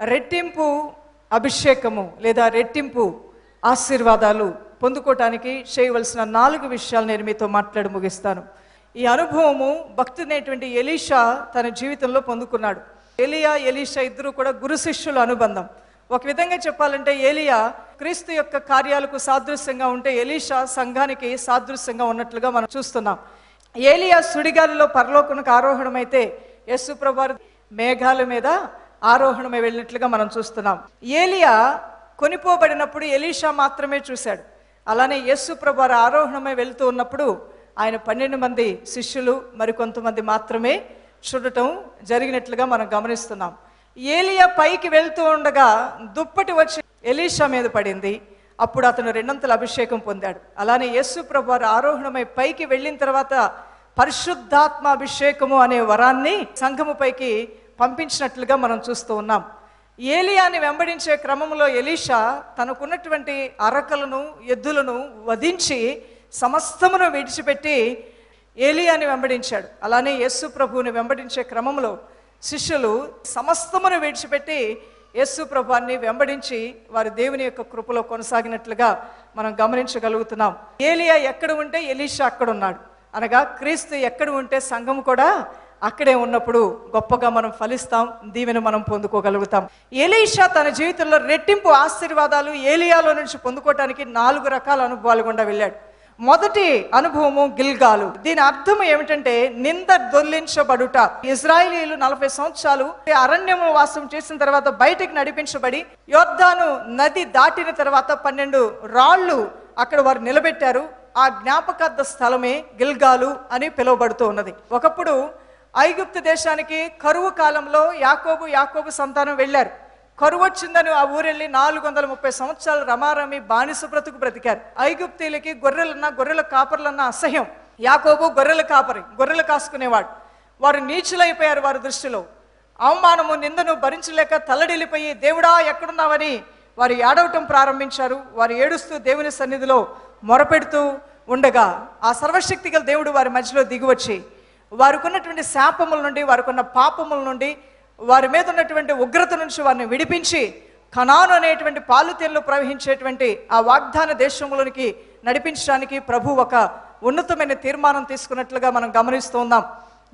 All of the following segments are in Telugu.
రెట్టింపు అభిషేకము లేదా రెట్టింపు ఆశీర్వాదాలు పొందుకోవటానికి చేయవలసిన నాలుగు విషయాలు నేను మీతో మాట్లాడి ముగిస్తాను. ఈ అనుభవము భక్తుడైనటువంటి ఎలీషా తన జీవితంలో పొందుకున్నాడు. ఎలియా ఎలీషా ఇద్దరు కూడా గురు శిష్యుల అనుబంధం. ఒక విధంగా చెప్పాలంటే ఏలియా క్రీస్తు యొక్క కార్యాలకు సాదృశ్యంగా ఉంటే ఎలీషా సంఘానికి సాదృశ్యంగా ఉన్నట్లుగా మనం చూస్తున్నాం. ఏలియా సుడిగాలిలో పరలోకనకు ఆరోహణమైతే యేసు ప్రభువారు మేఘాల మీద ఆరోహణమై వెళ్ళినట్లుగా మనం చూస్తున్నాం. ఏలియా కొనిపోబడినప్పుడు ఎలీషా మాత్రమే చూశాడు. అలానే యేసు ప్రభువారు ఆరోహణమై వెళ్తూ ఉన్నప్పుడు ఆయన పన్నెండు మంది శిష్యులు మరికొంతమంది మాత్రమే చూడటం జరిగినట్లుగా మనం గమనిస్తున్నాం. ఏలియా పైకి వెళ్తూ ఉండగా దుప్పటి వచ్చి ఎలీషా మీద పడింది. అప్పుడు అతను రెండంతల అభిషేకం పొందాడు. అలానే యేసు ప్రభు వారు ఆరోహణమై పైకి వెళ్ళిన తర్వాత పరిశుద్ధాత్మ అభిషేకము అనే వరాన్ని సంఘము పైకి పంపించినట్లుగా మనం చూస్తూ ఉన్నాం. ఏలియాని వెంబడించే క్రమంలో ఎలీషా తనకున్నటువంటి అరకలను ఎద్దులను వధించి సమస్తమును విడిచిపెట్టి ఏలియాని వెంబడించాడు. అలానే యేసు ప్రభువుని వెంబడించే క్రమంలో శిష్యులు సమస్తమును విడిచిపెట్టి యేసు ప్రభాన్ని వెంబడించి వారి దేవుని యొక్క కృపలో కొనసాగినట్లుగా మనం గమనించగలుగుతున్నాం. ఏలియా ఎక్కడ ఉంటే ఎలీషా అక్కడ ఉన్నాడు అనగా క్రీస్తు ఎక్కడ ఉంటే సంఘం కూడా అక్కడే ఉన్నప్పుడు గొప్పగా మనం ఫలిస్తాం దీవెన మనం పొందుకోగలుగుతాం. ఎలీషా తన జీవితంలో రెట్టింపు ఆశీర్వాదాలు ఏలియాలో నుంచి పొందుకోవటానికి నాలుగు రకాల అనుభవాలు గుండా వెళ్ళాడు. మొదటి అనుభవము గిల్గాలు. దీని అర్థం ఏమిటంటే నింద దొల్లించబడుట ఇజ్రాయిలీలు నలభై సంవత్సరాలు అరణ్యము వాసం చేసిన తర్వాత బయటికి నడిపించబడి యోద్ధాను నది దాటిన తర్వాత పన్నెండు రాళ్ళు అక్కడ వారు నిలబెట్టారు. ఆ జ్ఞాపకార్థ స్థలమే గిల్గాలు అని పిలువబడుతూ ఉన్నది. ఒకప్పుడు ఐగుప్తు దేశానికి కరువు కాలంలో యాకోబు యాకోబు సంతానం వెళ్ళారు. కరువు వచ్చిందని ఆ ఊరెళ్ళి నాలుగు వందల ముప్పై సంవత్సరాలు రమారమి బానిస బ్రతుకు బ్రతికారు. ఐగుప్తీలకి గొర్రెలన్నా గొర్రెల కాపర్లన్నా అసహ్యం. యాకోబు గొర్రెల కాపరి గొర్రెలు కాసుకునేవాడు. వారు నీచులైపోయారు వారి దృష్టిలో. అవమానము నిందను భరించలేక తల్లడిల్లిపోయి దేవుడా ఎక్కడున్నావని? వారు ఏడవటం ప్రారంభించారు. వారు ఏడుస్తూ దేవుని సన్నిధిలో మొరపెడుతూ ఉండగా ఆ సర్వశక్తి గల దేవుడు వారి మధ్యలో దిగివచ్చి వారికి ఉన్నటువంటి శాపముల నుండి వారికి ఉన్న పాపముల నుండి వారి మీద ఉన్నటువంటి ఉగ్రత నుంచి వారిని విడిపించి కణాను అనేటువంటి పాలుతేళ్ళు ప్రవహించేటువంటి ఆ వాగ్దాన దేశంలోనికి నడిపించడానికి ప్రభు ఒక ఉన్నతమైన తీర్మానం తీసుకున్నట్లుగా మనం గమనిస్తూ ఉన్నాం.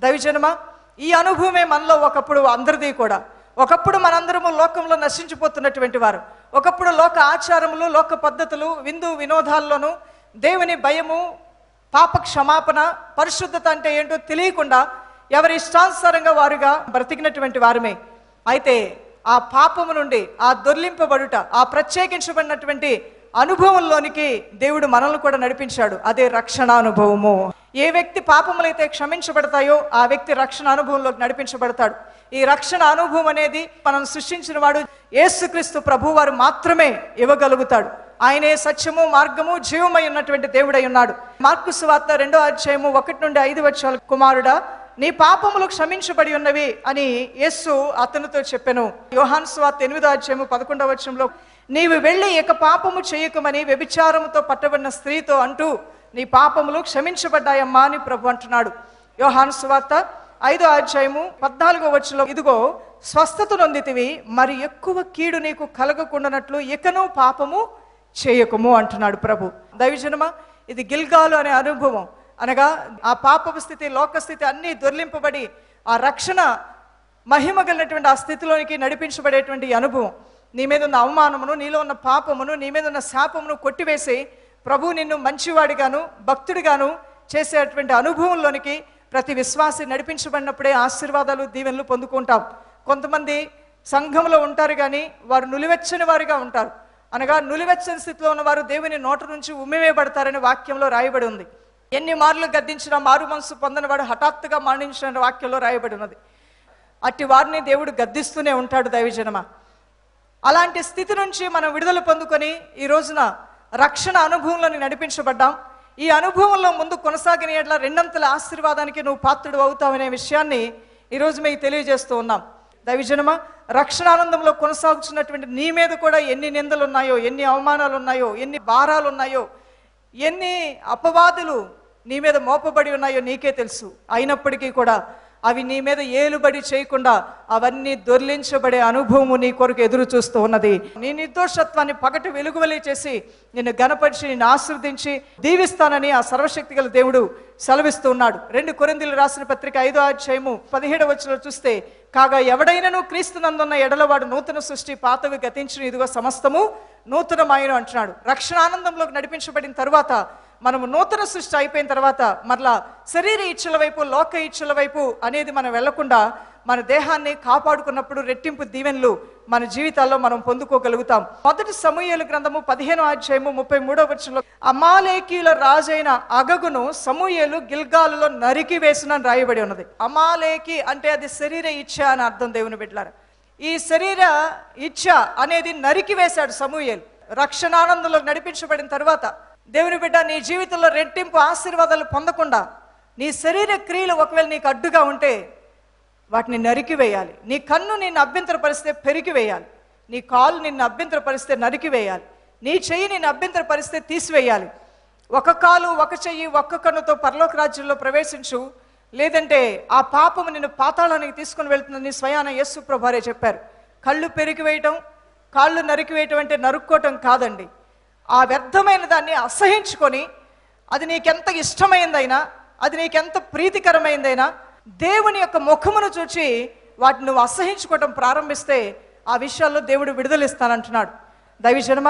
దైవజనమ ఈ అనుభవమే మనలో ఒకప్పుడు అందరిది కూడా. ఒకప్పుడు మనందరము లోకంలో నశించిపోతున్నటువంటి వారు. ఒకప్పుడు లోక ఆచారములు లోక పద్ధతులు విందు వినోదాల్లోనూ దేవుని భయము పాప క్షమాపణ పరిశుద్ధత అంటే ఏంటో తెలియకుండా ఎవరి ఇష్టానుసారంగా వారుగా బ్రతికినటువంటి వారమే. అయితే ఆ పాపము నుండి ఆ దొర్లింపబడుట ఆ ప్రత్యేకించబడినటువంటి అనుభవంలోనికి దేవుడు మనల్ని కూడా నడిపించాడు. అదే రక్షణ అనుభవము ఏ వ్యక్తి పాపములైతే క్షమించబడతాయో ఆ వ్యక్తి రక్షణ అనుభవంలోకి నడిపించబడతాడు. ఈ రక్షణ అనుభవం అనేది మనం సృష్టించిన వాడు యేసుక్రీస్తు ప్రభువారు మాత్రమే ఇవ్వగలుగుతాడు. ఆయనే సత్యము మార్గము జీవమై ఉన్నటువంటి దేవుడై ఉన్నాడు. మార్కు సువార్త రెండో అధ్యాయము ఒకటి నుండి ఐదు వచ్చాల కుమారుడా నీ పాపములు క్షమించబడి ఉన్నవి అని యేస్సు అతనితో చెప్పెను. యోహాన్ సువార్త ఎనిమిదో అధ్యాయము పదకొండవ వచ్చంలో నీవు వెళ్ళి ఇక పాపము చేయకమని వ్యభిచారముతో పట్టబడిన స్త్రీతో అంటూ నీ పాపములు క్షమించబడ్డాయమ్మా అని ప్రభు అంటున్నాడు. యోహాన్ సువార్త ఐదో అధ్యాయము పద్నాలుగో వచ్చులో ఇదిగో స్వస్థత నొందితివి మరి ఎక్కువ కీడు నీకు కలగకుండానట్లు ఇకను పాపము చేయకము అంటున్నాడు ప్రభు. దైవజనమ ఇది గిల్గాలు అనే అనుభవం. అనగా ఆ పాపపు స్థితి లోక స్థితి అన్నీ దొర్లింపబడి ఆ రక్షణ మహిమ కలిగినటువంటి ఆ స్థితిలోనికి నడిపించబడేటువంటి అనుభవం. నీ మీద ఉన్న అవమానమును నీలో ఉన్న పాపమును నీ మీద ఉన్న శాపమును కొట్టివేసి ప్రభు నిన్ను మంచివాడిగాను భక్తుడిగాను చేసేటువంటి అనుభవంలోనికి ప్రతి విశ్వాసి నడిపించబడినప్పుడే ఆశీర్వాదాలు దీవెనలు పొందుకుంటాం. కొంతమంది సంఘంలో ఉంటారు కానీ వారు నులివెచ్చని వారిగా ఉంటారు. అనగా నులివెచ్చని స్థితిలో ఉన్నవారు దేవుని నోట నుంచి ఉమ్మివేయబడతారని వాక్యంలో రాయబడి ఉంది. ఎన్ని మార్లు గద్దించినా మారు మనసు పొందనివాడు హఠాత్తుగా మరణించిన వాక్యంలో రాయబడి ఉన్నది. అట్టి వారిని దేవుడు గద్దిస్తూనే ఉంటాడు దైవజనమ. అలాంటి స్థితి నుంచి మనం విడుదల పొందుకొని ఈ రోజున రక్షణ అనుభవంలోని నడిపించబడ్డాం. ఈ అనుభవంలో ముందు కొనసాగిన ఎట్లా రెండంతల ఆశీర్వాదానికి నువ్వు పాత్రుడు అవుతావనే విషయాన్ని ఈరోజు మీకు తెలియజేస్తూ ఉన్నాం. దైవజనమ రక్షణ ఆనందంలో కొనసాగుతున్నటువంటి నీ మీద కూడా ఎన్ని నిందలు ఉన్నాయో ఎన్ని అవమానాలు ఉన్నాయో ఎన్ని భారాలు ఉన్నాయో ఎన్ని అపవాదులు నీ మీద మోపబడి ఉన్నాయో నీకే తెలుసు. అయినప్పటికీ కూడా అవి నీ మీద ఏలుబడి చేయకుండా అవన్నీ దొర్లించబడే అనుభవము నీ కొరకు ఎదురు చూస్తూ ఉన్నది. నీ నిర్దోషత్వాన్ని పగటి వెలుగువలే చేసి నిన్ను గనపరిచి నిన్ను ఆశ్రవదించి దీవిస్తానని ఆ సర్వశక్తి గల దేవుడు సెలవిస్తూ ఉన్నాడు. రెండు కొరిందులు రాసిన పత్రిక ఐదో అధ్యాయము పదిహేడు వచ్చిన చూస్తే కాగా ఎవడైనను క్రీస్తునందున్న ఎడలవాడు నూతన సృష్టి పాతవి గతించిన ఇదిగో సమస్తము నూతనమాయను అంటున్నాడు. రక్షణ ఆనందంలోకి నడిపించబడిన తరువాత మనము నూతన సృష్టి అయిపోయిన తర్వాత మరలా శరీర ఇచ్చల వైపు లోక ఇచ్చల వైపు అనేది మనం వెళ్ళకుండా మన దేహాన్ని కాపాడుకున్నప్పుడు రెట్టింపు దీవెనలు మన జీవితాల్లో మనం పొందుకోగలుగుతాం. మొదటి సమూహలు గ్రంథము పదిహేను అధ్యాయము ముప్పై మూడో వచ్చంలో అమాలేకీల రాజైన అగగును సమూహలు గిల్గాలులో నరికి వేసిన రాయబడి ఉన్నది. అమాలేకి అంటే అది శరీర ఇచ్చ అని అర్థం దేవుని బిడ్డలారు. ఈ శరీర ఇచ్చ అనేది నరికి వేశాడు సమూహలు రక్షణానందంలో నడిపించబడిన తర్వాత దేవుని బిడ్డ నీ జీవితంలో రెట్టింపు ఆశీర్వాదాలు పొందకుండా నీ శరీర క్రియలు ఒకవేళ నీకు అడ్డుగా ఉంటే వాటిని నరికి వేయాలి. నీ కన్ను నిన్ను అభ్యంతరపరిస్తే పెరిగివేయాలి నీ కాలు నిన్ను అభ్యంతరపరిస్తే నరికివేయాలి నీ చెయ్యి నిన్ను అభ్యంతరపరిస్తే తీసివేయాలి. ఒక కాలు ఒక చెయ్యి ఒక్క కన్నుతో పరలోక రాజ్యంలో ప్రవేశించు. లేదంటే ఆ పాపము నిన్ను పాతాళానికి తీసుకుని వెళ్తుందని స్వయాన యస్సు ప్రభారే చెప్పారు. కళ్ళు పెరిగి వేయటం కాళ్ళు నరికివేయటం అంటే నరుక్కోవటం కాదండి. ఆ వ్యర్థమైన దాన్ని అసహించుకొని అది నీకెంత ఇష్టమైందైనా అది నీకెంత ప్రీతికరమైందైనా దేవుని యొక్క ముఖమును చూచి వాటిని నువ్వు అసహించుకోవటం ప్రారంభిస్తే ఆ విషయాల్లో దేవుడు విడుదలిస్తానంటున్నాడు. దైవజనమ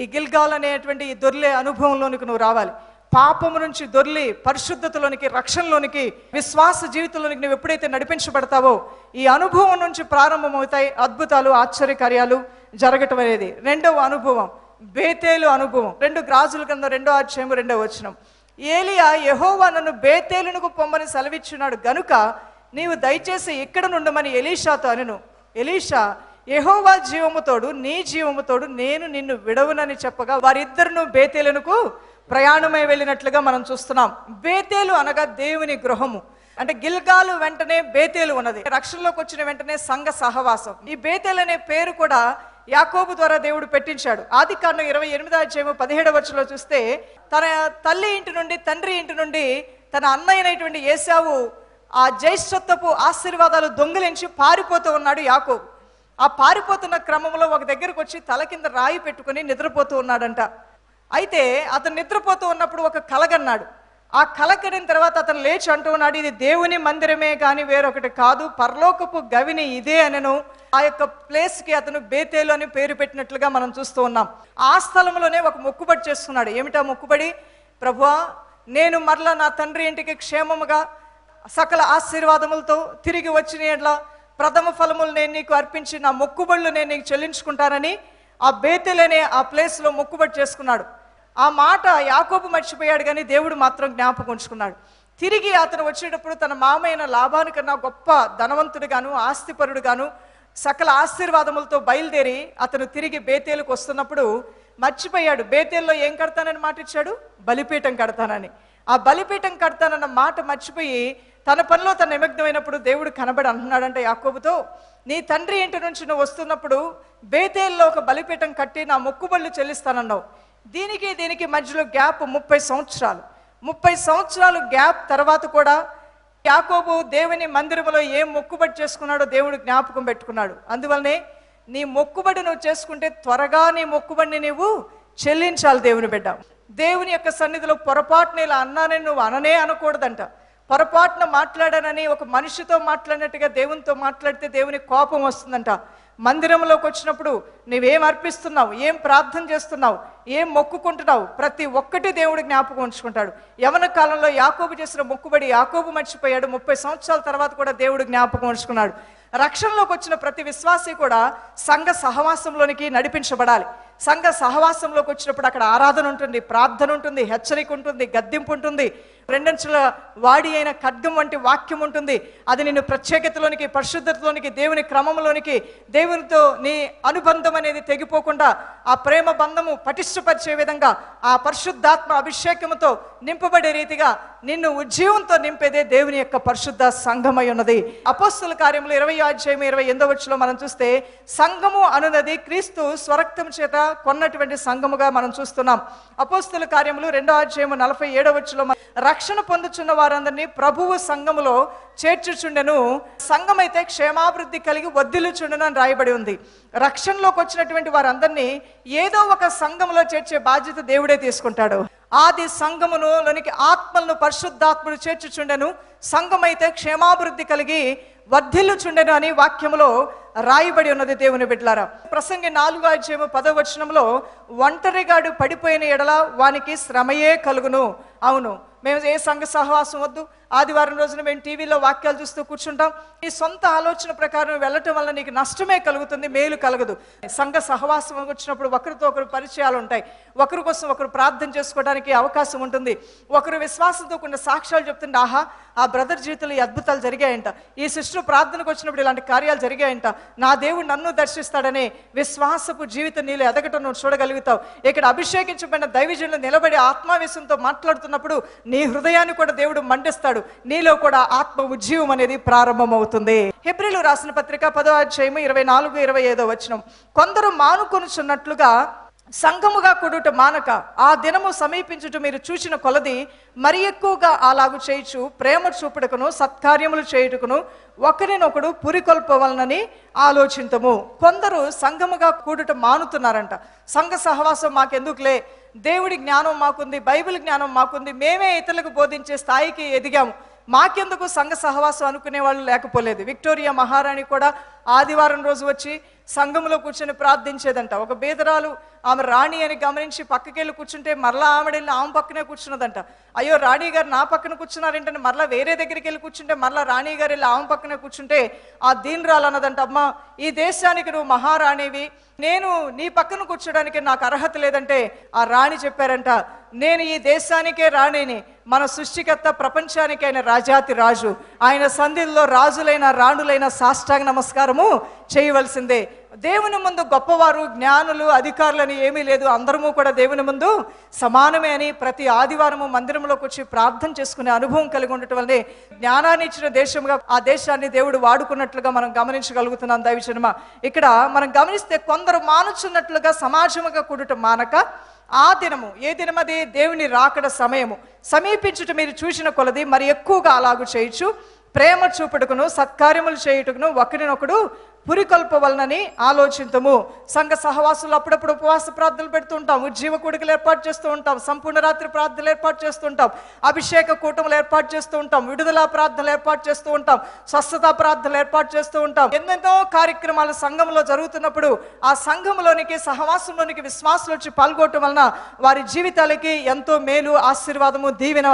ఈ గిల్గాల్ అనేటువంటి ఈ దొర్లే అనుభవంలోనికి నువ్వు రావాలి. పాపము నుంచి దొర్లి పరిశుద్ధతలోనికి రక్షణలోనికి విశ్వాస జీవితంలోనికి నువ్వు ఎప్పుడైతే నడిపించబడతావో ఈ అనుభవం నుంచి ప్రారంభమవుతాయి అద్భుతాలు ఆశ్చర్యకార్యాలు జరగటం అనేది. రెండవ అనుభవం బేతేలు అనుభవం. రెండు గ్రాజుల కింద రెండో అధ్యాయము రెండో వచనం. ఏలియా యహోవా నన్ను బేతేలునకు పొమ్మని సెలవిచ్చున్నాడు. గనుక నీవు దయచేసి ఇక్కడ నుండమని ఎలీషాతో అనును. ఎలీషా యహోవా జీవముతోడు నీ జీవముతోడు నేను నిన్ను విడవునని చెప్పగా వారిద్దరును బేతేలునకు ప్రయాణమై వెళ్ళినట్లుగా మనం చూస్తున్నాం. బేతేలు అనగా దేవుని గృహము. అంటే గిల్గాలు వెంటనే బేతేలు ఉన్నది. రక్షణలోకి వచ్చిన వెంటనే సంఘ సహవాసం. ఈ బేతేలు అనే పేరు కూడా యాకోబు ద్వారా దేవుడు పెట్టించాడు. ఆది కారణం ఇరవై ఎనిమిదో అధ్యాయము పదిహేడవ వచ్చలో చూస్తే తన తల్లి ఇంటి నుండి తండ్రి ఇంటి నుండి తన అన్నయ్యనైనటువంటి ఏసావు ఆ జ్యేష్ఠత్వపు ఆశీర్వాదాలు దొంగిలించి పారిపోతూ ఉన్నాడు యాకోబు. ఆ పారిపోతున్న క్రమంలో ఒక దగ్గరకు వచ్చి తల కింద రాయి పెట్టుకుని నిద్రపోతూ ఉన్నాడంట. అయితే అతను నిద్రపోతూ ఉన్నప్పుడు ఒక కలగన్నాడు. ఆ కలకడిన తర్వాత అతను లేచి అంటూ ఉన్నాడు ఇది దేవుని మందిరమే కానీ వేరొకటి కాదు. పరలోకపు గవిని ఇదే అనను. ఆ యొక్క ప్లేస్కి అతను బేతేలు అని పేరు పెట్టినట్లుగా మనం చూస్తూ ఉన్నాం. ఆ స్థలంలోనే ఒక మొక్కుబడి చేసుకున్నాడు ఏమిటా మొక్కుబడి? ప్రభువా నేను మరలా నా తండ్రి ఇంటికి క్షేమముగా సకల ఆశీర్వాదములతో తిరిగి వచ్చిన ఎట్లా ప్రథమ ఫలములు నేను నీకు అర్పించి నా మొక్కుబడులు నేను నీకు చెల్లించుకుంటానని ఆ బేతెలనే ఆ ప్లేస్లో మొక్కుబడి చేసుకున్నాడు. ఆ మాట యాకోబు మర్చిపోయాడు కానీ దేవుడు మాత్రం జ్ఞాపకం ఉంచుకున్నాడు. తిరిగి అతను వచ్చేటప్పుడు తన మామైన లాభానికన్నా గొప్ప ధనవంతుడుగాను ఆస్తిపరుడుగాను సకల ఆశీర్వాదములతో బయలుదేరి అతను తిరిగి బేతేలుకు వస్తున్నప్పుడు మర్చిపోయాడు. బేతేల్లో ఏం కడతానని మాట ఇచ్చాడు? బలిపీఠం కడతానని. ఆ బలిపీఠం కడతానన్న మాట మర్చిపోయి తన పనిలో తన నిమగ్నమైనప్పుడు దేవుడు కనబడి అంటున్నాడంటే యాకోబుతో నీ తండ్రి ఇంటి నుంచి నువ్వు వస్తున్నప్పుడు బేతేల్లో ఒక బలిపీఠం కట్టి నా మొక్కుబళ్ళు చెల్లిస్తానన్నావు. దీనికి దీనికి మధ్యలో గ్యాప్ ముప్పై సంవత్సరాలు. ముప్పై సంవత్సరాలు గ్యాప్ తర్వాత కూడా యాకోబు దేవుని మందిరములో ఏం మొక్కుబడి చేసుకున్నాడో దేవుడు జ్ఞాపకం పెట్టుకున్నాడు. అందువల్లనే నీ మొక్కుబడి నువ్వు చేసుకుంటే త్వరగా నీ మొక్కుబడిని నీవు చెల్లించాలి దేవుని బిడ్డ. దేవుని యొక్క సన్నిధిలో పొరపాటున ఇలా అన్నానని నువ్వు అననే అనకూడదంట. పొరపాటున మాట్లాడానని ఒక మనిషితో మాట్లాడినట్టుగా దేవునితో మాట్లాడితే దేవుని కోపం వస్తుందంట. మందిరంలోకి వచ్చినప్పుడు నువ్వేం అర్పిస్తున్నావు? ఏం ప్రార్థన చేస్తున్నావు? ఏం మొక్కుకుంటున్నావు? ప్రతి ఒక్కటి దేవుడు జ్ఞాపకం ఉంచుకుంటాడు. యవన కాలంలో యాకోబు చేసిన మొక్కుబడి యాకోబు మర్చిపోయాడు. ముప్పై సంవత్సరాల తర్వాత కూడా దేవుడు జ్ఞాపకం ఉంచుకున్నాడు. రక్షణలోకి వచ్చిన ప్రతి విశ్వాసి కూడా సంఘ సహవాసంలోనికి నడిపించబడాలి. సంఘ సహవాసంలోకి వచ్చినప్పుడు అక్కడ ఆరాధన ఉంటుంది ప్రార్థన ఉంటుంది హెచ్చరిక ఉంటుంది గద్దింపు ఉంటుంది. రెండంచుల వాడి అయిన ఖడ్గం వంటి వాక్యం ఉంటుంది. అది నిన్ను ప్రత్యేకతలోనికి పరిశుద్ధతలోనికి దేవుని క్రమంలోనికి దేవునితో నీ అనుబంధం అనేది తెగిపోకుండా ఆ ప్రేమ బంధము పటిష్టపరిచే విధంగా ఆ పరిశుద్ధాత్మ అభిషేకముతో నింపబడే రీతిగా నిన్ను ఉజ్జీవంతో నింపేదే దేవుని యొక్క పరిశుద్ధ సంఘమై ఉన్నది. అపోస్తుల కార్యములు ఇరవై అధ్యాయం ఇరవై ఎనిమిదో వచ్చిలో మనం చూస్తే సంఘము అనున్నది క్రీస్తు స్వరక్తం చేత కొన్నటువంటి సంఘముగా మనం చూస్తున్నాం. అపోస్తుల కార్యములు రెండో అధ్యాయము నలభై ఏడో వచ్చులో రక్షణ పొందుచున్న వారందరినీ ప్రభువు సంఘములో చేర్చుచుండెను. సంఘమైతే క్షేమాభివృద్ధి కలిగి వర్ధిల్లుచుండెను అని రాయబడి ఉంది. రక్షణలోకి వచ్చినటువంటి వారందరినీ ఏదో ఒక సంఘములో చేర్చే బాధ్యత దేవుడే తీసుకుంటాడు. ఆది సంఘమునులోనికి ఆత్మలను పరిశుద్ధాత్మను చేర్చుచుండెను. సంఘమైతే క్షేమాభివృద్ధి కలిగి వర్ధిల్లుచుండెను అని వాక్యములో రాయబడి ఉన్నది దేవుని బిడ్లారా ప్రసంగి నాలుగు అధ్యాయము పదవచనంలో ఒంటరిగాడు పడిపోయిన ఎడల వానికి శ్రమయే కలుగును. అవును. మేము ఏ సంఘ సహవాసం వద్దు. ఆదివారం రోజున మేము టీవీలో వాక్యాలు చూస్తూ కూర్చుంటాం. ఈ సొంత ఆలోచన ప్రకారం వెళ్ళటం వల్ల నీకు నష్టమే కలుగుతుంది మేలు కలగదు. సంఘ సహవాసం వచ్చినప్పుడు ఒకరితో ఒకరు పరిచయాలు ఉంటాయి. ఒకరి కోసం ఒకరు ప్రార్థన చేసుకోవడానికి అవకాశం ఉంటుంది. ఒకరు విశ్వాసంతో కొన్ని సాక్ష్యాలు చెప్తుంటే ఆహా ఆ బ్రదర్ జీవితంలో ఈ అద్భుతాలు జరిగాయంట. ఈ సిస్టర్ ప్రార్థనకు వచ్చినప్పుడు ఇలాంటి కార్యాలు జరిగాయంట. నా దేవుడు నన్ను దర్శిస్తాడనే విశ్వాసపు జీవితం నీళ్ళు ఎదగటం నువ్వు చూడగలుగుతావు. ఇక్కడ అభిషేకించబడిన దైవజనులు నిలబడి ఆత్మావేశంతో మాట్లాడుతున్నప్పుడు నీ హృదయాన్ని కూడా దేవుడు మండిస్తాడు. నీలో కూడా ఆత్మ ఉజ్జీవం అనేది ప్రారంభమవుతుంది. హెబ్రిలు రాసిన పత్రిక పదో అధ్యాయము ఇరవై నాలుగు ఇరవై ఐదో వచ్చిన కొందరు మానుకొనుచున్నట్లుగా సంఘముగా కూడుట మానక ఆ దినము సమీపించుట మీరు చూసిన కొలది మరి ఎక్కువగా అలాగు చేయుచు ప్రేమ చూపుటకును సత్కార్యములు చేయుటకును ఒకరినొకడు పురికొల్పవలనని ఆలోచింతము. కొందరు సంఘముగా కూడుట మానుతున్నారంట. సంఘ సహవాసం మాకెందుకులే? దేవుడి జ్ఞానం మాకుంది బైబిల్ జ్ఞానం మాకుంది మేమే ఇతరులకు బోధించే స్థాయికి ఎదిగాము. మాకెందుకు సంఘ సహవాసం అనుకునే వాళ్ళు లేకపోలేదు. విక్టోరియా మహారాణి కూడా ఆదివారం రోజు వచ్చి సంఘంలో కూర్చొని ప్రార్థించేదంట. ఒక బీదరాలు ఆమె రాణి అని గమనించి పక్కకెళ్ళి కూర్చుంటే మరలా ఆమె వెళ్ళి ఆమె పక్కనే కూర్చున్నదంట. అయ్యో రాణి గారు నా పక్కన కూర్చున్నారేంటని మరలా వేరే దగ్గరికి వెళ్ళి కూర్చుంటే మరలా రాణి గారు వెళ్ళి ఆమె పక్కనే కూర్చుంటే ఆ దీనరాలు అన్నదంట ఈ దేశానికి నువ్వు మహారాణివి. నేను నీ పక్కన కూర్చోడానికి నాకు అర్హత లేదంటే ఆ రాణి చెప్పారంట. నేను ఈ దేశానికే రాణిని. మన సృష్టికర్త ఆయన రాజాతి రాజు. ఆయన సంధిలో రాజులైన రాణులైన సాష్టాంగ నమస్కారము చేయవలసిందే. దేవుని ముందు గొప్పవారు జ్ఞానులు అధికారులని ఏమీ లేదు. అందరము కూడా దేవుని ముందు సమానమే అని ప్రతి ఆదివారము మందిరంలోకి వచ్చి ప్రార్థన చేసుకునే అనుభవం కలిగి ఉండటం వల్లనే జ్ఞానాన్ని ఇచ్చిన దేశంగా ఆ దేశాన్ని దేవుడు వాడుకున్నట్లుగా మనం గమనించగలుగుతున్నాం. దైవచనమ ఇక్కడ మనం గమనిస్తే కొందరు మానుచున్నట్లుగా సమాజముగా కూడటం మానక ఆ దినము ఏ దినమది దేవుని రాకడ సమయము. సమీపించుట మీరు చూసిన కొలది మరి ఎక్కువగా అలాగు చేయొచ్చు ప్రేమ చూపుటకును సత్కార్యములు చేయుటకును ఒకరినొకడు పురికొల్పవలనని ఆలోచించము సంఘ సహవాసులు అప్పుడప్పుడు ఉపవాస ప్రార్థనలు పెడుతూ ఉంటాం ఉజ్జీవ కూడికలు ఏర్పాటు చేస్తూ ఉంటాం. సంపూర్ణ రాత్రి ప్రార్థనలు ఏర్పాటు చేస్తూ ఉంటాం. అభిషేక కూటములు ఏర్పాటు చేస్తూ ఉంటాం. విడుదల ప్రార్థనలు ఏర్పాటు చేస్తూ ఉంటాం. స్వస్థత ప్రార్థనలు ఏర్పాటు చేస్తూ ఉంటాం. ఎన్నెన్నో కార్యక్రమాలు సంఘంలో జరుగుతున్నప్పుడు ఆ సంఘంలోనికి సహవాసంలోనికి విశ్వాసులు వచ్చి పాల్గొనటం వలన వారి జీవితాలకి ఎంతో మేలు ఆశీర్వాదము దీవెన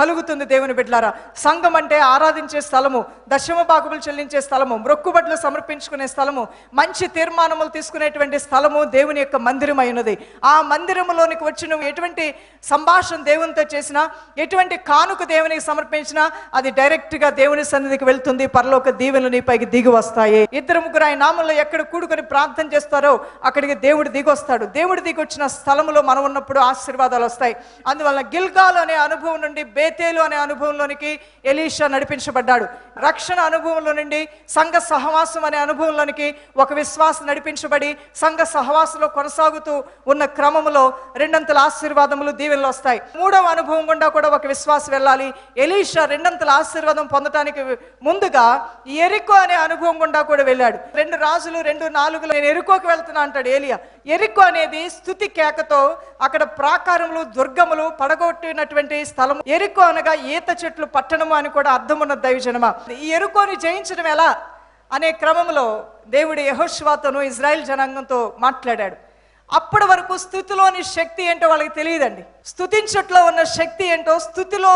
కలుగుతుంది దేవుని బిడ్డలారా. సంఘం అంటే ఆరాధించే స్థలము దశమ భాగములు చెల్లించే స్థలము మొక్కుబడులు సమర్పించుకునే స్థలము మంచి తీర్మానములు తీసుకునేటువంటి స్థలము దేవుని యొక్క మందిరం అయినది ఆ మందిరంలోనికి వచ్చి నువ్వు ఎటువంటి సంభాషణ దేవునితో చేసినా ఎటువంటి కానుక దేవునికి సమర్పించినా అది డైరెక్ట్గా దేవుని సన్నిధికి వెళ్తుంది పరలోక దీవెనలు నీపైకి దిగి వస్తాయి. ఇద్దరు ముగ్గురు ఆయన నామంలో ఎక్కడ కూడుకొని ప్రార్థన చేస్తారో అక్కడికి దేవుడు దిగొస్తాడు దేవుడు దిగి వచ్చిన స్థలములో మనం ఉన్నప్పుడు ఆశీర్వాదాలు వస్తాయి. అందువల్ల గిల్గాల్ అనే అనుభవం నుండి బేతేలు అనే అనుభవంలోనికి ఎలీషా నడిపించబడ్డాడు. రక్షణ అనుభవంలో నుండి సంఘ సహవాసం అనే అనుభవం అనుభవంలోనికి ఒక విశ్వాసం నడిపించబడి సంఘ సహవాసంలో కొనసాగుతూ ఉన్న క్రమములో రెండంతల ఆశీర్వాదములు దీవెనలు వస్తాయి. మూడవ అనుభవం గుండా కూడా ఒక విశ్వాసం వెళ్ళాలి. ఎలీషా రెండంతల ఆశీర్వాదం పొందడానికి ముందుగా ఎరికో అనే అనుభవం గుండా కూడా వెళ్ళాడు. రెండు రాజులు రెండు నాలుగు నేను ఎరుకోకి వెళ్తున్నా అంటాడు ఏలియా. ఎరికో అనేది స్థుతి కేకతో అక్కడ ప్రాకారములు దుర్గములు పడగొట్టినటువంటి స్థలం ఎరుకో అనగా ఈత చెట్లు పట్టణము అని కూడా అర్థం ఉన్న దైవజనమా. ఈ ఎరుకోని జయించడం ఎలా? అనే క్రమంలో దేవుడు యహోశ్వాతోను ఇజ్రాయెల్ జనాంగంతో మాట్లాడాడు. అప్పటి వరకు స్థుతిలోని శక్తి ఏంటో వాళ్ళకి తెలియదండి. స్థుతించట్లో ఉన్న శక్తి ఏంటో స్థుతిలో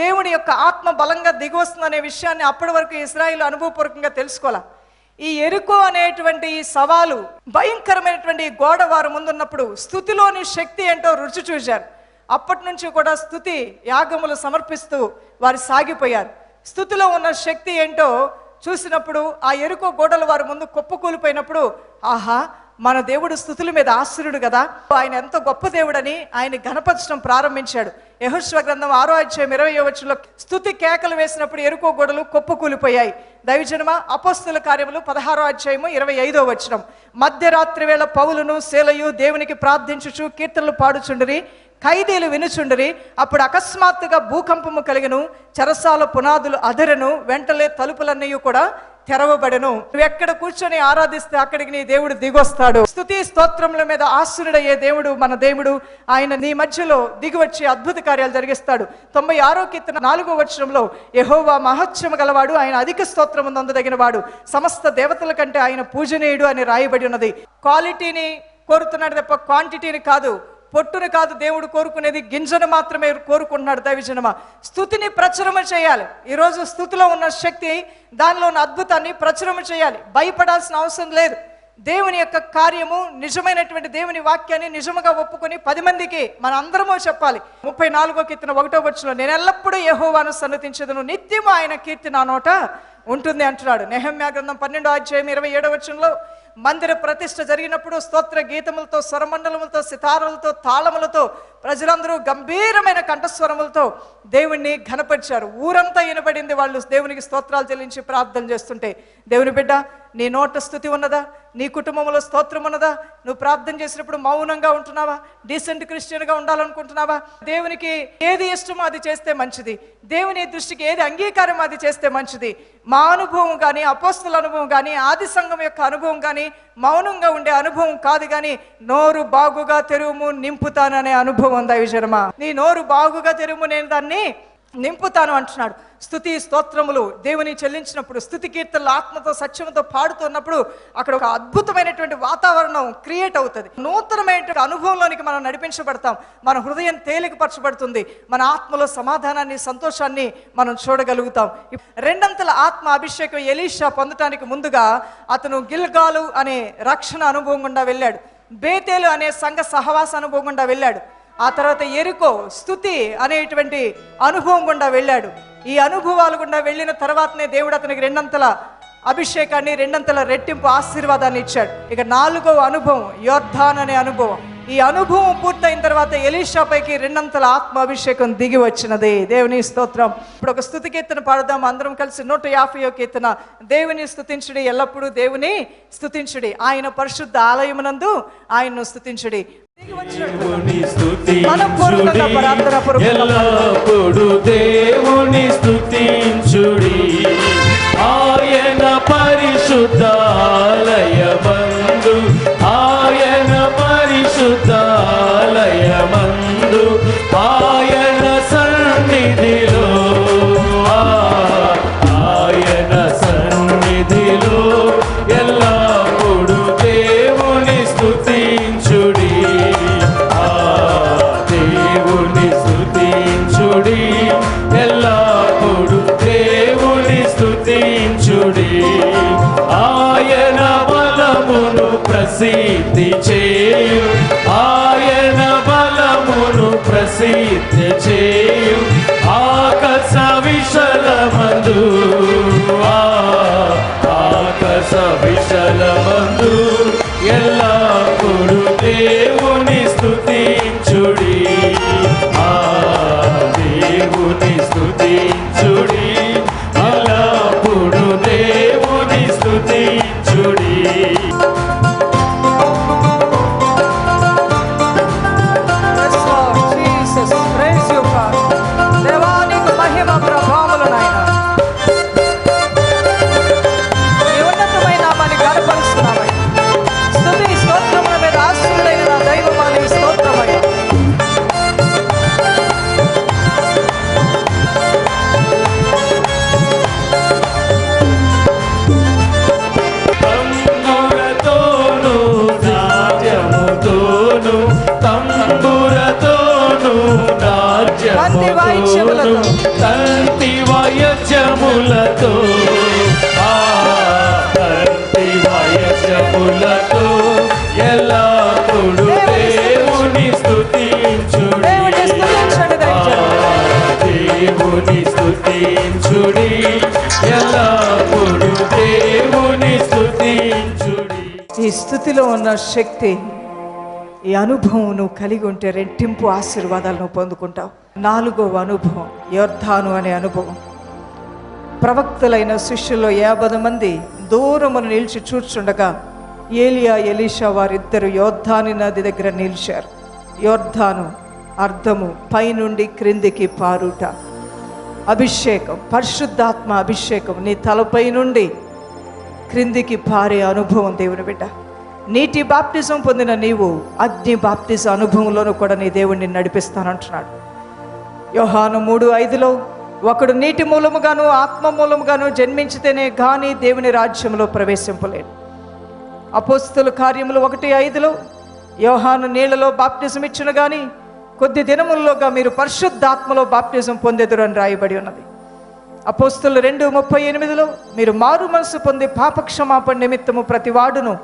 దేవుడి యొక్క ఆత్మ బలంగా దిగొస్తుందనే విషయాన్ని అప్పటి వరకు ఇజ్రాయిల్ అనుభవపూర్వకంగా తెలుసుకోవాలి? ఈ ఎరుకో అనేటువంటి ఈ సవాలు భయంకరమైనటువంటి గోడ వారు ముందున్నప్పుడు స్థుతిలోని శక్తి ఏంటో రుచి చూశారు. అప్పటి నుంచి కూడా స్థుతి యాగములు సమర్పిస్తూ వారు సాగిపోయారు. స్థుతిలో ఉన్న శక్తి ఏంటో చూసినప్పుడు ఆ ఎరుకో గోడలు వారి ముందు కుప్పకూలిపోయినప్పుడు ఆహా మన దేవుడు స్థుతుల మీద ఆశ్రయుడు కదా. ఆయన ఎంత గొప్ప దేవుడని ఆయన గణపరచడం ప్రారంభించాడు. యహుశ్వ గ్రంథం ఆరో అధ్యాయం ఇరవై వచ్చంలో స్థుతి కేకలు వేసినప్పుడు ఎరుకో గోడలు కుప్పకూలిపోయాయి దైవజనమ అపస్తుల కార్యములు పదహారో అధ్యాయము ఇరవై ఐదో వచనం. మధ్యరాత్రి వేళ పౌలును శేలయు దేవునికి ప్రార్థించుచు కీర్తనలు పాడుచుండిరి ఖైదీలు వినుచుండరి. అప్పుడు అకస్మాత్తుగా భూకంపము కలిగను చెరసాల పునాదులు అదరను వెంటలే తలుపులన్నీ కూడా తెరవబడను. నువ్వు ఎక్కడ కూర్చొని ఆరాధిస్తే అక్కడికి నీ దేవుడు దిగొస్తాడు. స్తుతి స్తోత్రముల మీద ఆశ్రుడయ్యే దేవుడు మన దేవుడు. ఆయన నీ మధ్యలో దిగివచ్చి అద్భుత కార్యాలు జరిగిస్తాడు. తొంభై ఆరో కీర్తన నాలుగో వచనంలో యహోవా మహత్యము గలవాడు ఆయన అధిక స్తోత్రము నందదగిన వాడు సమస్త దేవతల కంటే ఆయన పూజనీయుడు అని రాయబడి ఉన్నది. క్వాలిటీని కోరుతున్నాడు తప్ప క్వాంటిటీని కాదు. పొట్టును కాదు దేవుడు కోరుకునేది గింజను మాత్రమే కోరుకుంటున్నాడు దైవజనమ. స్థుతిని ప్రచురమ చేయాలి. ఈరోజు స్థుతిలో ఉన్న శక్తి దానిలో ఉన్న అద్భుతాన్ని ప్రచురమ చేయాలి. భయపడాల్సిన అవసరం లేదు. దేవుని యొక్క కార్యము నిజమైనటువంటి దేవుని వాక్యాన్ని నిజముగా ఒప్పుకొని పది మందికి మన అందరము చెప్పాలి. ముప్పై నాలుగో కీర్తన ఒకటో వచ్చులో నేను ఎల్లప్పుడూ యహోవాను సన్నతించదును. నిత్యము ఆయన కీర్తి నా నోట ఉంటుంది అంటున్నాడు. నెహమ్యా గ్రంథం పన్నెండో అధ్యాయం ఇరవై ఏడో వచ్చంలో మందిర ప్రతిష్ట జరిగినప్పుడు స్తోత్ర గీతములతో స్వరమండలములతో సితారలతో తాళములతో ప్రజలందరూ గంభీరమైన కంఠస్వరములతో దేవుణ్ణి ఘనపరిచారు. ఊరంతా వినబడింది వాళ్ళు దేవునికి స్తోత్రాలు చెల్లించి ప్రార్థన చేస్తుంటే దేవుని బిడ్డ నీ నోట స్థుతి ఉన్నదా? నీ కుటుంబంలో స్తోత్రం ఉన్నదా? నువ్వు ప్రార్థన చేసినప్పుడు మౌనంగా ఉంటున్నావా? డీసెంట్ క్రిస్టియన్గా ఉండాలనుకుంటున్నావా? దేవునికి ఏది ఇష్టమో అది చేస్తే మంచిది. దేవుని దృష్టికి ఏది అంగీకారం అది చేస్తే మంచిది. మా అనుభవం కానీ అపోస్తుల అనుభవం కానీ ఆది సంఘం యొక్క అనుభవం కానీ మౌనంగా ఉండే అనుభవం కాదు కానీ నోరు బాగుగా తెరువుము నింపుతాననే అనుభవం దైవజనమా నీ నోరు బాగుగా తెరువు నేను దాన్ని నింపుతాను అంటున్నాడు. స్థుతి స్తోత్రములు దేవుని చెల్లించినప్పుడు స్థుతి కీర్తనలు ఆత్మతో సత్యంతో పాడుతున్నప్పుడు అక్కడ ఒక అద్భుతమైనటువంటి వాతావరణం క్రియేట్ అవుతుంది. నూతనమైనటువంటి అనుభవంలోనికి మనం నడిపించబడతాం. మన హృదయం తేలికపరచబడుతుంది. మన ఆత్మలో సమాధానాన్ని సంతోషాన్ని మనం చూడగలుగుతాం. రెండంతల ఆత్మ అభిషేకం ఎలీషా పొందటానికి ముందుగా అతను గిల్గాలు అనే రక్షణ అనుభవం గుండా వెళ్ళాడు. బేతేలు అనే సంఘ సహవాస అనుభవం గుండా వెళ్ళాడు. ఆ తర్వాత ఎరుకో స్థుతి అనేటువంటి అనుభవం గుండా వెళ్ళాడు. ఈ అనుభవాలు గుండా వెళ్ళిన తర్వాతనే దేవుడు అతనికి రెండంతల అభిషేకాన్ని రెండంతల రెట్టింపు ఆశీర్వాదాన్ని ఇచ్చాడు. ఇక నాలుగవ అనుభవం యోర్ధాన్ అనే అనుభవం. ఈ అనుభవం పూర్తయిన తర్వాత ఎలీషా పైకి రెండంతల ఆత్మ అభిషేకం దిగి వచ్చినది. దేవుని స్తోత్రం. ఇప్పుడు ఒక స్థుతి కీర్తన పాడదాం. అందరం కలిసి నూట యాభై కీర్తన. దేవుని స్థుతించుడి ఎల్లప్పుడూ దేవుని స్థుతించుడి ఆయన పరిశుద్ధ ఆలయమునందు ఆయన్ను స్థుతించుడి ఎల్లప్పుడు దేవుని స్తుతించుడి ఆయన పరిశుద్ధాలయమందు ఆయన పరిశుద్ధాలయమందు ఆయన సన్నిధిలో చేయు ఆకాశ విశలమందు ఆ, ఆకాశ విశలమందు ఎల్లప్పుడు దేవుని స్తుతించుడి ఎల్లప్పుడు దేవుని స్తుతించుడి ఈ స్థుతిలో ఉన్న శక్తి ఈ అనుభవం నువ్వు కలిగి ఉంటే రెట్టింపు ఆశీర్వాదాలు నువ్వు పొందుకుంటావు. నాలుగవ అనుభవం యోర్ధాను అనే అనుభవం. ప్రవక్తలైన శిష్యుల్లో యాభై మంది దూరమును నిలిచి చూచుండగా ఏలియా ఎలీషా వారిద్దరు యోర్ధాని నది దగ్గర నిలిచారు. యోర్ధాను అర్థము పైనుండి క్రిందికి పారుట. అభిషేకం పరిశుద్ధాత్మ అభిషేకం నీ తలపై నుండి క్రిందికి పారే అనుభవం దేవుని బిడ్డ. నీటి బాప్టిజం పొందిన నీవు అగ్ని బాప్తిజ అనుభవంలోనూ కూడా నీ దేవుణ్ణి నడిపిస్తానంటున్నాడు. యోహాను మూడు ఐదులో ఒకడు నీటి మూలముగాను ఆత్మ మూలముగాను జన్మించితేనే కానీ దేవుని రాజ్యంలో ప్రవేశింపలేడు. అపోస్తుల కార్యములు ఒకటి ఐదులో యోహాను నీళ్ళలో బాప్టిజం ఇచ్చిన కానీ కొద్ది దినముల్లోగా మీరు పరిశుద్ధాత్మలో బాప్తిజం పొందెదురు అని రాయబడి ఉన్నది. అపోస్తులు రెండు ముప్పై ఎనిమిదిలో మీరు మారు మనసు పొంది పాపక్షమాపణ నిమిత్తము ప్రతి వాడును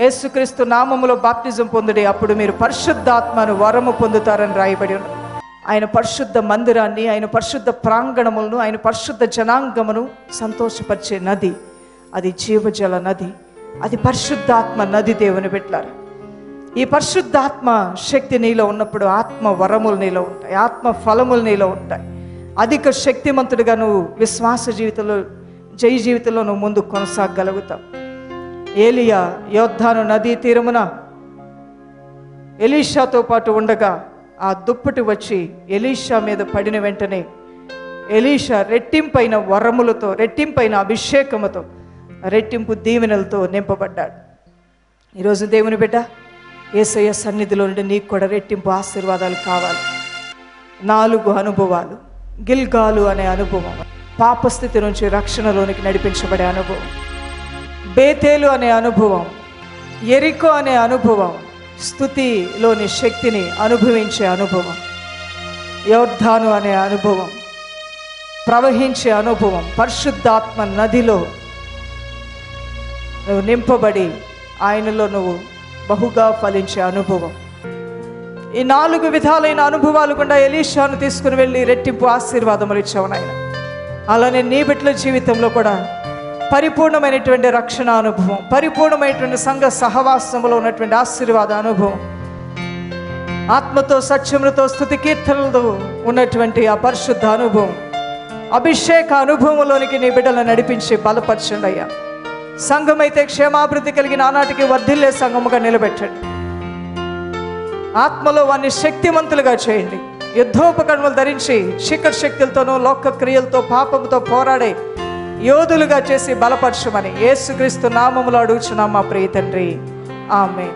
యేసుక్రీస్తు నామములో బాప్తిజం పొందుడి అప్పుడు మీరు పరిశుద్ధాత్మను వరము పొందుతారని రాయబడి ఉన్నది. ఆయన పరిశుద్ధ మందిరాన్ని ఆయన పరిశుద్ధ ప్రాంగణములను ఆయన పరిశుద్ధ జనాంగమును సంతోషపరిచే నది. అది జీవజల నది. అది పరిశుద్ధాత్మ నది దేవుని పెట్టారు ఈ పరిశుద్ధాత్మ శక్తి నీలో ఉన్నప్పుడు ఆత్మ వరములు నీలో ఉంటాయి ఆత్మ ఫలములు నీలో ఉంటాయి. అధిక శక్తిమంతుడిగా నువ్వు విశ్వాస జీవితంలో జై జీవితంలో నువ్వు ముందు కొనసాగలుగుతావు. ఏలియా యోద్ధాను నదీ తీరమున ఎలీషాతో పాటు ఉండగా ఆ దుప్పటి వచ్చి ఎలీషా మీద పడిన వెంటనే ఎలీషా రెట్టింపైన వరములతో రెట్టింపైన అభిషేకముతో రెట్టింపు దీవెనలతో నింపబడ్డాడు. ఈరోజు దేవుని బిడ్డ ఏసయ్య సన్నిధిలో నుండి నీకు కూడా రెట్టింపు ఆశీర్వాదాలు కావాలి. నాలుగు అనుభవాలు. గిల్గాలు అనే అనుభవం. పాపస్థితి నుంచి రక్షణలోనికి నడిపించబడే అనుభవం. బేతేలు అనే అనుభవం. ఎరికో అనే అనుభవం. స్థుతిలోని శక్తిని అనుభవించే అనుభవం. యోర్ధాను అనే అనుభవం. ప్రవహించే అనుభవం. పరిశుద్ధాత్మ నదిలో నువ్వు నింపబడి ఆయనలో నువ్వు బహుగా ఫలించే అనుభవం. ఈ నాలుగు విధాలైన అనుభవాలు గుండా ఎలీషాను తీసుకుని వెళ్ళి రెట్టింపు ఆశీర్వాదములు ఇచ్చావు నాయన. అలానే నీ బిడ్డల జీవితంలో కూడా పరిపూర్ణమైనటువంటి రక్షణ అనుభవం పరిపూర్ణమైనటువంటి సంఘ సహవాసంలో ఉన్నటువంటి ఆశీర్వాద అనుభవం ఆత్మతో సత్యములతో స్థుతి కీర్తనలతో ఉన్నటువంటి ఆ పరిశుద్ధ అనుభవం అభిషేక అనుభవంలోనికి నీ బిడ్డలను నడిపించి బలపరచండి అయ్యా. సంఘమైతే క్షేమాభివృద్ధి కలిగిన ఆనాటికి వర్ధిల్లే సంఘముగా నిలబెట్టండి. ఆత్మలో వారిని శక్తిమంతులుగా చేయండి. యుద్ధోపకరణలు ధరించి చీకటి శక్తులతోనూ లోక క్రియలతో పాపముతో పోరాడే యోధులుగా చేసి బలపరచమని యేసుక్రీస్తు నామములో అడుగుచున్నాం మా ప్రియ తండ్రి. ఆమె